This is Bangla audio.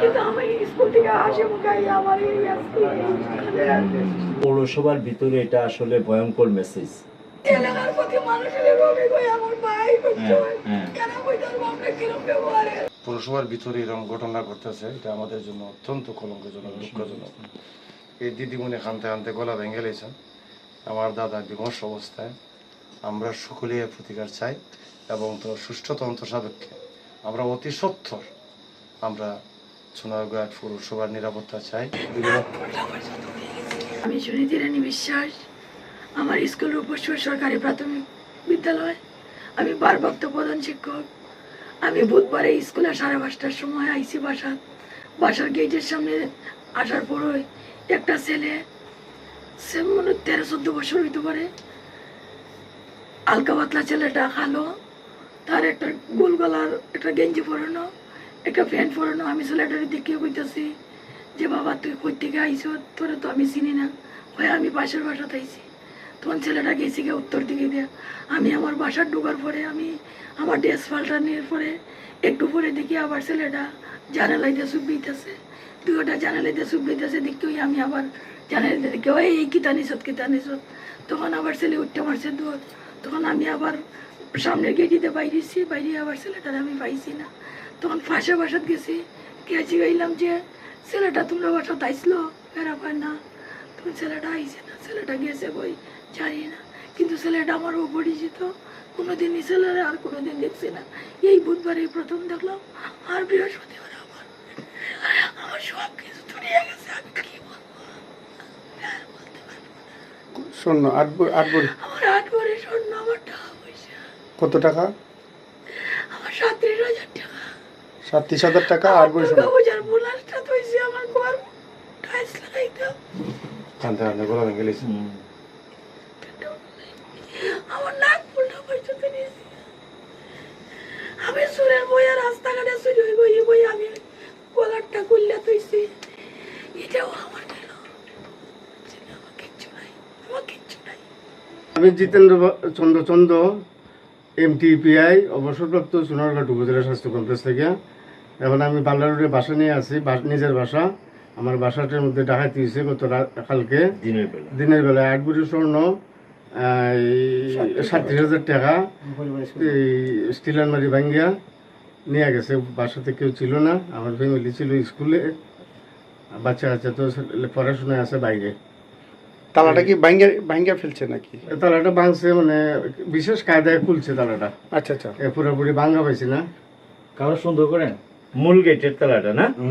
কিন্তু আমি স্কুল থেকে হাসি মুখাই আমার এই পৌরসভার ভিতরে এটা আসলে ভয়ঙ্কর মেসেজ এলাকার প্রতি মানুষের রবি কই আমার ভাই হ্যাঁ। কেন কইতার আমরা কিরম ব্যবহারে? পৌরসভার ভিতরে এরকম ঘটনা ঘটতেছে এটা আমাদের জন্য অত্যন্ত কলঙ্কজনক দুঃখজনক। এই দিদিমণি কানতে কানতে গলা ভেঙে লেছেন আমার দাদা বিমর্ষ অবস্থায় আমরা সকলেই এর প্রতিকার চাই এবং তো সুষ্ঠু তন্ত্র সাপেক্ষে আমরা অতি সত্তর আমরা সোনারঘাট পৌরসভার নিরাপত্তা চাই। আমি সুনীতি রানী বিশ্বাস, আমার স্কুল রূপেশ্বর সরকারি প্রাথমিক বিদ্যালয়। আমি ভারপ্রাপ্ত প্রধান শিক্ষক। আমি বুধবারে স্কুলে সাড়ে পাঁচটার সময় আইসি বাসার বাসার গেটের সামনে আসার পরই একটা ছেলে, সে মনে তেরো চোদ্দ বছর হইতে পারে। হালকা পাতলা ছেলেটা কালো, তার একটা গোল গলার একটা গেঞ্জি পরানো। একটা প্যান্ট পরানো আমি ছেলেটার দেখে কইতাছি যে, বাবা, তুই কই থেকে আইস তোরে তো আমি চিনি না। ভাই আমি পাশের বাসাতে আইছি। তখন ছেলেটা গেছি গিয়ে উত্তর দিকে দিয়ে। আমি আমার বাসার ঢোকার পরে, আমি আমার ড্রেস পাল্টানোর পরে, একটু পরে দেখি আবার ছেলেটা জানালাই দিয়ে সুবিতেছে তুই ওটা জানালাই দিয়ে সুবিতেছে ওই আমি আবার জানালাই দিয়ে দেখি, ওই কিতা নিছত, কিতা তখন আবার ছেলে উঠতে মারছে দৌড় তখন আমি আবার সামনের গেটিতে বাইরেছি বাইরে আবার ছেলেটার আমি পাইছি না। তখন ফাঁসে বাসাত গেছি। গেছি গাইলাম যে ছেলেটা তোমরা বাসাত আইসলো এরা কয় না। তুমি ছেলেটা আইসে না। ছেলেটা গেছে বই জানি না। কিন্তু ছেলেটা আমার অপরিচিত কোনোদিন এই ছেলেরা আর কোনোদিন দেখছি না। এই বুধবারে প্রথম দেখলাম আর বৃহস্পতিবার আমার আমার সব কিছু ধরিয়ে গেছে। আমি কি বলব? আর বলতে পারব না। আট আট বড়ি আমার আট ভরে স্বর্ণ আমার টাকা পয়সা কত টাকা? আমার সাঁত্রিশ হাজার টাকা। সাতত্রিশ হাজার টাকা বড়ি শূন্য দুর্গাপূজার বোনাসটা তো হয়েছে আমার ঘর। টাইলস লাগাইতাম। কানতে কানতে গলা ভেঙে লেছেন আমার নাক ফুলটা পর্যন্ত নিয়েছি। আমি সুরের বইয়া রাস্তাঘাটে চুরি হইব এই বই আমি গলারটা খুললে তুইছি এটাও আমার গেল। আমার কিচ্ছু নাই আমার কিচ্ছু নাই। আমি জিতেন্দ্র বা- চন্দ্র চন্দ্র এমটিপিআই অবসরপ্রাপ্ত সোনারঘাট উপজেলা স্বাস্থ্য কমপ্লেক্স থেকে। এখন আমি বাল্লা রোডে বাসা নিয়ে আছি নিজের বাসা। আমার বাসাটার মধ্যে ডাকাতি হয়েছে গত কালকে। দিনের বেলা। দিনের বেলায় আট বুড়ি স্বর্ণ সাতত্রিশ হাজার। টাকা এই স্টিল আলমারি ভাঙ্গিয়া নিয়ে গেছে। বাসাতে কেউ ছিল না আমার ফ্যামিলি ছিল স্কুলে। বাচ্চা কাচ্চা তো পড়াশোনায় আছে বাইরে। তালাটা কি ভাঙ্গা ভাঙ্গা ফেলছে নাকি? তালাটা ভাঙছে মানে বিশেষ কায়দায় খুলছে তালাটা। আচ্ছা আচ্ছা। এ পুরোপুরি ভাঙ্গা পাইছি না। কারও সুন্দর করেন মূল গেটের তালাটা না?